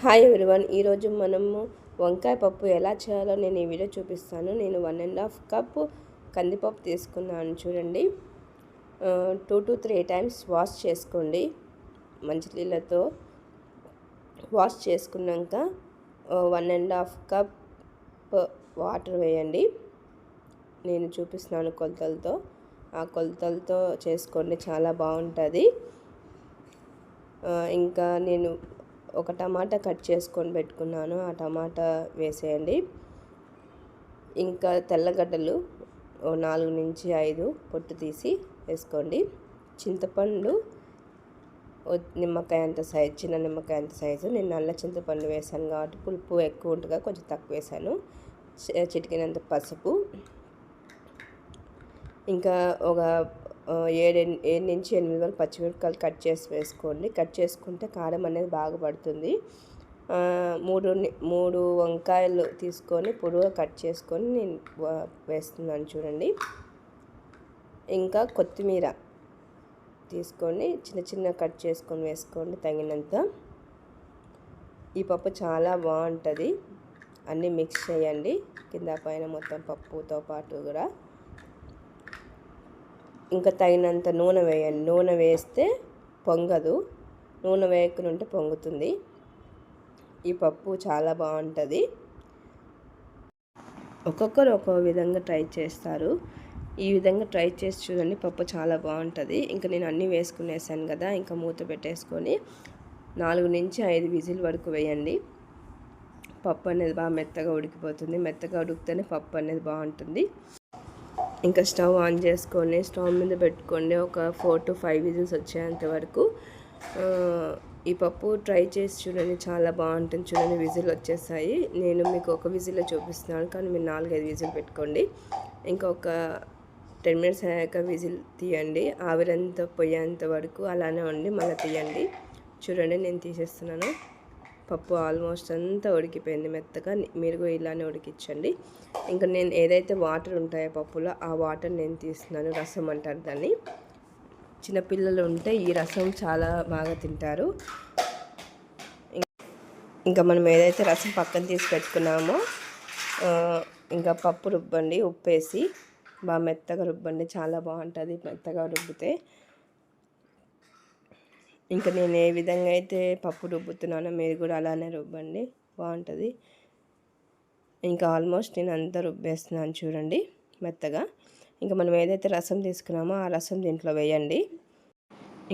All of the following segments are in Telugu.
హాయ్ ఎవ్రీవన్ ఈరోజు మనము వంకాయ పప్పు ఎలా చేయాలో నేను ఈ వీడియో చూపిస్తాను. నేను వన్ అండ్ హాఫ్ కప్ కందిపప్పు తీసుకున్నాను చూడండి. Two to three times wash చేసుకోండి. మంచినీళ్ళతో వాష్ చేసుకున్నాక one and half cup water వేయండి. నేను చూపిస్తున్నాను కొలతలతో. ఆ కొలతలతో చేసుకోండి చాలా బాగుంటుంది. ఇంకా నేను ఒక టమాటా కట్ చేసుకొని పెట్టుకున్నాను. ఆ టమాటా వేసేయండి. ఇంకా తెల్లగడ్డలు నాలుగు నుంచి ఐదు పొట్టు తీసి వేసుకోండి. చింతపండు నిమ్మకాయ అంత సైజు చిన్న నిమ్మకాయ అంత సైజు. నేను నల్ల చింతపండు వేసాను కాబట్టి పులుపు ఎక్కువ ఉంటుంది? కొంచెం తక్కువ వేసాను చిటికినంత పసుపు. ఇంకా ఒక ఏడు ఏడు నుంచి ఎనిమిది వరకు పచ్చిమిరపకాయలు కట్ చేసి వేసుకోండి. కట్ చేసుకుంటే కారం అనేది బాగా పడుతుంది. మూడు మూడు వంకాయలు తీసుకొని పొడవుగా కట్ చేసుకొని నేను వేస్తున్నాను చూడండి. ఇంకా కొత్తిమీర తీసుకొని చిన్న చిన్న కట్ చేసుకొని వేసుకోండి తగినంత. ఈ పప్పు చాలా బాగుంటుంది. అన్నీ మిక్స్ చేయండి. కింద పైన మొత్తం పప్పుతో పాటు కూడా. ఇంకా తగినంత నూనె వేయండి నూనె వేస్తే పొంగదు. నూనె వేయకుంటే ఉంటే పొంగుతుంది. ఈ పప్పు చాలా బాగుంటుంది. ఒక్కొక్కరు ఒక్కో విధంగా ట్రై చేస్తారు. ఈ విధంగా ట్రై చేసి చూడండి పప్పు చాలా బాగుంటుంది. ఇంకా నేను అన్నీ వేసుకునేసాను కదా ఇంకా మూత పెట్టేసుకొని నాలుగు నుంచి ఐదు విజిల్ వరకు వేయండి. పప్పు అనేది బాగా మెత్తగా ఉడికిపోతుంది. మెత్తగా ఉడికితేనే పప్పు అనేది బాగుంటుంది. ఇంకా స్టవ్ ఆన్ చేసుకొని స్టవ్ మీద పెట్టుకోండి ఒక ఫోర్ టు ఫైవ్ విజిల్స్ వచ్చేంత వరకు ఈ పప్పు ట్రై చేసి చూడండి చాలా బాగుంటుంది చూడండి విజిల్ వచ్చేసాయి. నేను మీకు ఒక విజిల్లో చూపిస్తున్నాను కానీ మీరు నాలుగైదు విజిల్ పెట్టుకోండి. ఇంకొక టెన్ మినిట్స్ అయ్యాక విజిల్ తీయండి ఆవిరంతా పోయేంత వరకు అలానే ఉండి మళ్ళీ తీయండి. చూడండి నేను తీసేస్తున్నాను. పప్పు ఆల్మోస్ట్ అంతా ఉడికిపోయింది మెత్తగా. మీరు కూడా ఇలానే ఉడికించండి. ఇంకా నేను ఏదైతే వాటర్ ఉంటాయో పప్పులో ఆ వాటర్ నేను తీస్తున్నాను. రసం అంటారు దాన్ని. చిన్నపిల్లలు ఉంటే ఈ రసం చాలా బాగా తింటారు. ఇంకా మనం ఏదైతే రసం పక్కన తీసి పెట్టుకున్నామో ఇంకా పప్పు రుబ్బండి ఉప్పేసి బాగా మెత్తగా రుబ్బండి చాలా బాగుంటుంది మెత్తగా రుబ్బితే. ఇంకా నేను ఏ విధంగా అయితే పప్పు రుబ్బుతున్నానో మీరు కూడా అలానే రుబ్బండి బాగుంటుంది. ఇంకా ఆల్మోస్ట్ నేను అంతా రుబ్బేస్తున్నాను చూడండి మెత్తగా. ఇంకా మనం ఏదైతే రసం తీసుకున్నామో ఆ రసం దీంట్లో వేయండి.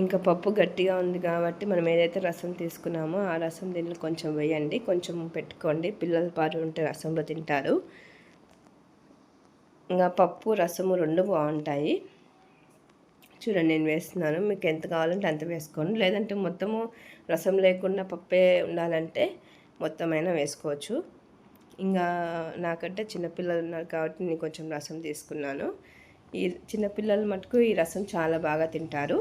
ఇంకా పప్పు గట్టిగా ఉంది కాబట్టి మనం ఏదైతే రసం తీసుకున్నామో ఆ రసం దీంట్లో కొంచెం వేయండి కొంచెం పెట్టుకోండి. పిల్లల పాలు ఉంటే రసంలో తింటారు. ఇంకా పప్పు రసము రెండు బాగుంటాయి. చూడండి నేను వేస్తున్నాను. మీకు ఎంత కావాలంటే అంత వేసుకోండి. లేదంటే మొత్తము రసం లేకుండా పప్పే ఉండాలంటే మొత్తమైనా వేసుకోవచ్చు. ఇంకా నాకంటే చిన్నపిల్లలు ఉన్నారు కాబట్టి నేను కొంచెం రసం తీసుకున్నాను. ఈ చిన్నపిల్లలు మటుకు ఈ రసం చాలా బాగా తింటారు.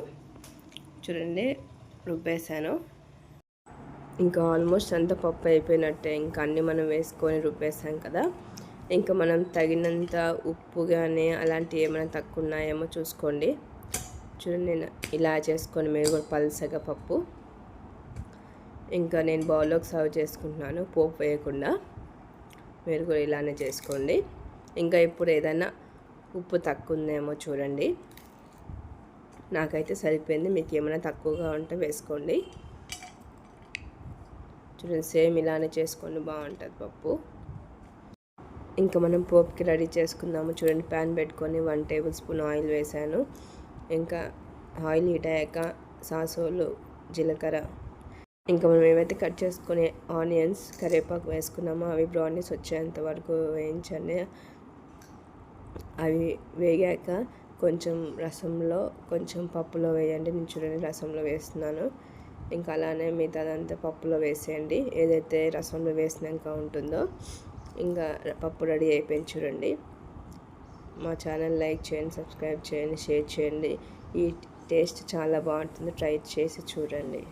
చూడండి రుబ్బేసాను ఇంకా ఆల్మోస్ట్ అంతా పప్పు అయిపోయినట్టే. ఇంకా అన్నీ మనం వేసుకొని రుబ్బేసాం కదా. ఇంకా మనం తగినంత ఉప్పు కానీ అలాంటివి ఏమైనా తక్కువ ఉన్నాయేమో చూసుకోండి. చూడండి నేను ఇలా చేసుకొని మీరు కూడా పల్సగా పప్పు. ఇంకా నేను బౌల్లోకి సర్వ్ చేసుకుంటున్నాను పోపు వేయకుండా. మీరు కూడా ఇలానే చేసుకోండి. ఇంకా ఇప్పుడు ఏదైనా ఉప్పు తక్కువ ఉందేమో చూడండి. నాకైతే సరిపోయింది. మీకు ఏమైనా తక్కువగా ఉంటే వేసుకోండి. చూడండి సేమ్ ఇలానే చేసుకోండి బాగుంటుంది పప్పు. ఇంకా మనం పోపుకి రెడీ చేసుకుందాము. చూడండి ప్యాన్ పెట్టుకొని వన్ టేబుల్ స్పూన్ ఆయిల్ వేసాను ఇంకా ఆయిల్ హీట్ అయ్యాక సాసోలు జీలకర్ర. ఇంకా మనం ఏవైతే కట్ చేసుకునే ఆనియన్స్ కరివేపాకు వేసుకున్నామో అవి బ్రౌనీస్ వచ్చేంత వరకు వేయించండి. అవి వేగాక కొంచెం రసంలో కొంచెం పప్పులో వేయండి. నేను చూడండి రసంలో వేస్తున్నాను. ఇంకా అలానే మిగతాదంతా పప్పులో వేసేయండి. ఏదైతే రసంలో వేసినాక ఉంటుందో ఇంకా పప్పు రెడీ అయిపోయింది చూడండి. మా ఛానల్ లైక్ చేయండి సబ్స్క్రైబ్ చేయండి షేర్ చేయండి. ఈ టేస్ట్ చాలా బాగుంటుంది. ట్రై చేసి చూడండి.